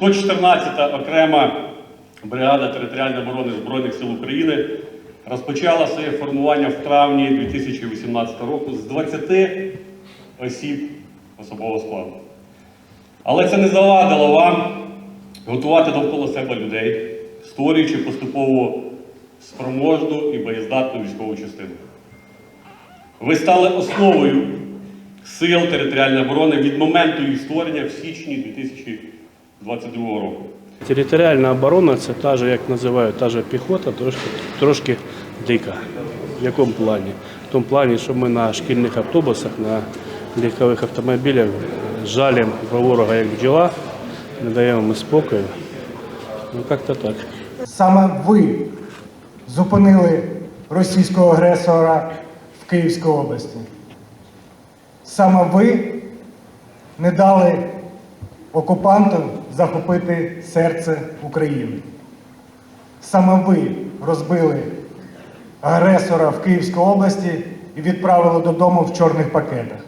114 окрема бригада територіальної оборони Збройних сил України розпочала своє формування в травні 2018 року з 20 осіб особового складу. Але це не завадило вам готувати довкола себе людей, створюючи поступово спроможну і боєздатну військову частину. Ви стали основою сил територіальної оборони від моменту їх створення в січні 2022 року. Територіальна оборона це та же, як називають, та же піхота, трошки, трошки дика. В якому плані? В тому плані, що ми на шкільних автобусах, на легкових автомобілях жалім про ворога як бджола, не даємо йому спокою. Ну, як-то так. Саме ви зупинили російського агресора в Київській області. Саме ви не дали окупантам захопити серце України. Саме ви розбили агресора в Київській області і відправили додому в чорних пакетах.